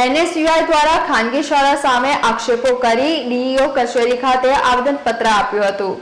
NSUI દ્વારા ખાનગી શાળા સામે આક્ષેપો કરી ડીઈઓ કચેરી ખાતે આવેદનપત્ર આપ્યું હતું.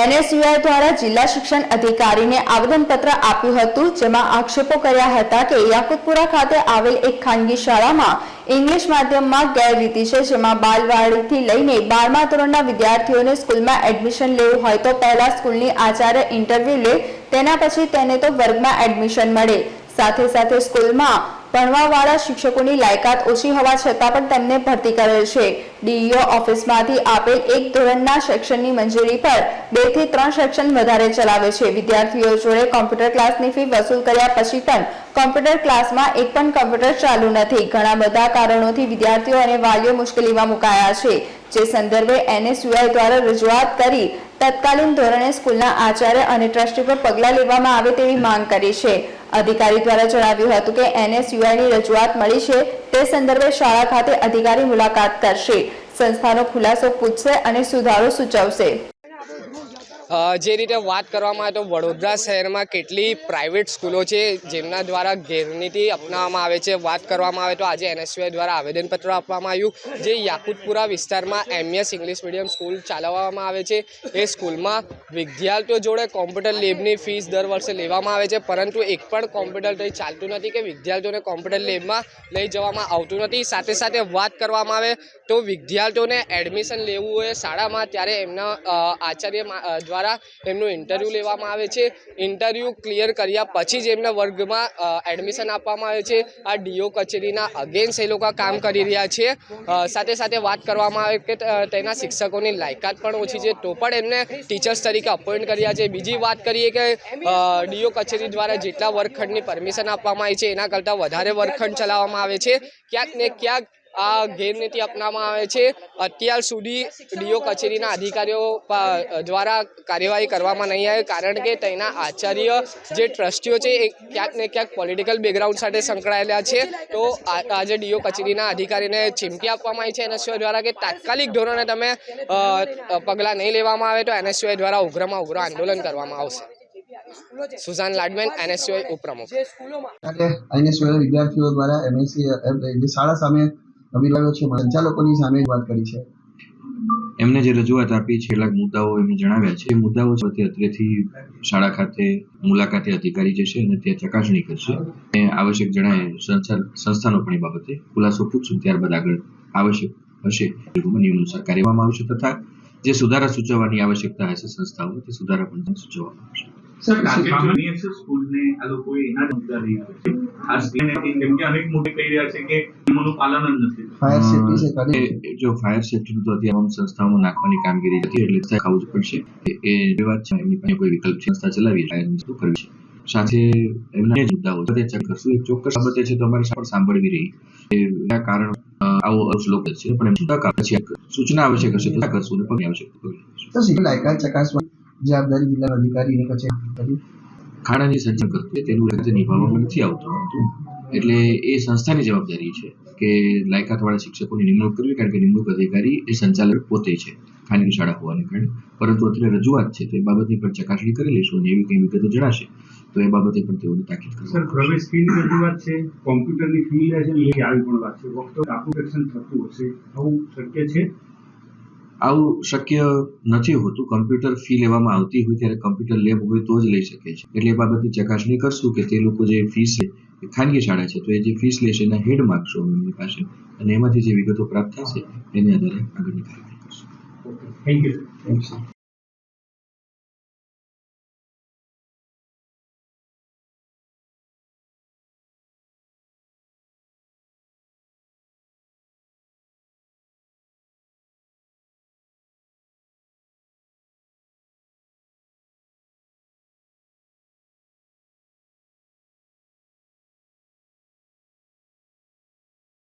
એનએસયુઆઈ દ્વારા જિલ્લા શિક્ષણ અધિકારીને આવેદનપત્ર આપ્યું હતું, જેમાં આક્ષેપો કર્યા હતા કે યાકુતપુરા ખાતે આવેલ એક ખાનગી શાળામાં ઇંગ્લિશ માધ્યમમાં ગેરરીતિ છે, જેમાં બાલવાડીથી લઈને બારમા ધોરણના વિદ્યાર્થીઓને સ્કૂલમાં એડમિશન લેવું હોય તો પહેલા સ્કૂલની આચાર્ય ઇન્ટરવ્યૂ લે, તેના પછી તેને તો વર્ગમાં એડમિશન મળે. સાથે સાથે સ્કૂલમાં ભણવાવાળા શિક્ષકોની લાયકાત ઓછી હોવા છતાં પણ તેમને ભરતી કરેલ છે. ડીઈઓ ઓફિસમાંથી આપેલ એક ધોરણના સેક્શનની મંજૂરી પર બેથી ત્રણ સેક્શન વધારે ચલાવે છે. વિદ્યાર્થીઓ જોડે કોમ્પ્યુટર ક્લાસની ફી વસૂલ કર્યા પછી પણ કોમ્પ્યુટર ક્લાસમાં એક પણ કોમ્પ્યુટર ચાલુ નથી. ઘણા બધા કારણોથી વિદ્યાર્થીઓ અને વાલીઓ મુશ્કેલીમાં મુકાયા છે. જે સંદર્ભે એનએસયુઆઈ દ્વારા રજૂઆત કરી તત્કાલીન ધોરણે સ્કૂલના આચાર્ય અને ટ્રસ્ટી પર પગલાં લેવામાં આવે તેવી માંગ કરી છે. અધિકારી દ્વારા જણાવ્યું હતું કે એનએસયુઆઈની રજૂઆત મળી છે. તે સંદર્ભે શાળા ખાતે અધિકારી મુલાકાત કરશે. સંસ્થાનો ખુલાસો પૂછશે અને સુધારો સૂચવશે. જે રીતે વાત કરવામાં આવે તો વડોદરા શહેરમાં કેટલી પ્રાઇવેટ સ્કૂલો છે, જેમના દ્વારા ગેરનીતિ અપનાવવામાં આવે છે. વાત કરવામાં આવે તો આજે એનએસયુઆઈ દ્વારા આવેદનપત્ર આપવામાં આવ્યું, જે યાકુતપુરા વિસ્તારમાં એમએસ ઇંગ્લિશ મીડિયમ સ્કૂલ ચલાવવામાં આવે છે. એ સ્કૂલમાં વિદ્યાર્થીઓ જોડે કોમ્પ્યુટર લેબની ફીસ દર વર્ષે લેવામાં આવે છે, પરંતુ એક પણ કોમ્પ્યુટર કંઈ ચાલતું નથી કે વિદ્યાર્થીઓને કોમ્પ્યુટર લેબમાં લઈ જવામાં આવતું નથી. સાથે સાથે વાત કરવામાં આવે તો વિદ્યાર્થીઓને એડમિશન લેવું હોય શાળામાં, ત્યારે એમના આચાર્ય દ્વારા એમનું ઇન્ટરવ્યૂ લેવામાં આવે છે. ઇન્ટરવ્યૂ ક્લિયર કર્યા પછી જ એમના વર્ગમાં એડમિશન આપવામાં આવે છે. આ ડીઓ કચેરીના અગેન્સ્ટ એ લોકો કામ કરી રહ્યા છે. સાથે સાથે વાત કરવામાં આવે કે તેના શિક્ષકોની લાયકાત પણ ઓછી છે, તો પણ એમને ટીચર્સ તરીકે અપોઇન્ટ કર્યા છે. બીજી વાત કરીએ કે ડીઓ કચેરી દ્વારા જેટલા વર્ગખંડની પરમિશન આપવામાં આવી છે, એના કરતાં વધારે વર્ગખંડ ચલાવવામાં આવે છે. ક્યાંક ને ક્યાંક આ ગેરનીતિ અપનાવવામાં આવે છે અત્યાર સુધી ડીઓ કચેરીના અધિકારીઓ દ્વારા કાર્યવાહી કરવામાં નહીં આવે કારણ કે તેના આચાર્ય જે ટ્રસ્ટીઓ છે એ ક્યાંક ને ક્યાંક પોલિટિકલ બેકગ્રાઉન્ડ સાથે સંકળાયેલા છે તો આજે ડીઓ કચેરીના અધિકારીને ચીમકી આપવામાં આવી છે એનએસયુઆઈ દ્વારા કે તાત્કાલિક ધોરણે તમે પગલાં નહીં લેવામાં આવે તો એનએસયુઆઈ દ્વારા ઉગ્રમાં ઉગ્ર આંદોલન કરવામાં આવશે સુઝાન લાડમેન એનએસયુઆઈ ઉપપ્રમુખ વિદ્યાર્થીઓ દ્વારા એમએસસી શાળા સામે અભિપ્રાયો છે સંચાલકોની સામે વાત કરી છે. એમને જે રજૂઆત આપી છે મુદ્દાઓ એમને જણાવ્યા છે. એ મુદ્દાઓ તે અત્રેથી શાળા ખાતે મુલાકાતે અધિકારી જશે અને ત્યાં ચકાસણી કરશે. અને આવશ્યક જણાય, સંસ્થા, સંસ્થાનો પણ એ બાબતે ખુલાસો પૂછશું, ત્યારબાદ આગળ આવશ્યક હશે. નિયમ અનુસાર કાર્ય કરવામાં આવશે તથા જે સુધારા સૂચવવાની આવશ્યકતા હશે સંસ્થાઓ તે સુધારા પણ સૂચવવામાં આવશે. એ- સંસ્થાઓમાં નાખવાની કામગીરી હતી એટલે ખાવું જ પડશે. એ- એ વાત છે એમની કોઈ વિકલ્પ સંસ્થા ચલાવી શું કરવી છે? સાથે એમના જે મુદ્દાઓ છે તે કરશું. એક ચોક્કસ બાબતે છે તો અમારે પણ સાંભળવી રહી. કે કારણ આવો શ્લોક છે. પણ એમ સૂચના આવશ્યક હશે તો કરશું પગલાં આવશ્યક લાયકાત ચકાસવા જવાબદારી જિલ્લા અધિકારીની કચેરી કરી. ખાડાની સર્જન કરતું હોય તેનું રીતે નિભાવવામાં નથી આવતું હતું એટલે એ સંસ્થાની જવાબદારી છે કે લાયકાતવાળા શિક્ષકોની નિમણૂક કરવી કારણ કે નિમણૂક અધિકારી એ સંચાલક પોતે છે ખાનગી શાળા હોવાને કારણે. પરંતુ અત્યારે રજૂઆત છે તો એ બાબતની પણ ચકાસણી કરી લઈશું અને એવી કંઈ વિગતો જણાશે તો એ બાબતે પણ તેઓને તાકીદ સર પ્રવેશ ફીની રજૂઆત છે કોમ્પ્યુટરની ફી લે છે એ આવી પણ વાત છે. વખતો એપ્લિકેશન થતું હશે આવું શક્ય છે? આવું શક્ય નથી હોતું. કમ્પ્યુટર ફી લેવામાં આવતી હોય ત્યારે કમ્પ્યુટર લેબ હોય તો જ લઈ શકે છે. એટલે એ બાબતની ચકાસણી કરશું કે તે લોકો જે ફીસ છે એ ખાનગી શાળા છે તો એ જે ફીસ લેશે એના હેડ માગશો અમે એમની પાસે. અને એમાંથી જે વિગતો પ્રાપ્ત થશે એની આધારે આગળની કાર્યવાહી કરશું. Thank you thank you.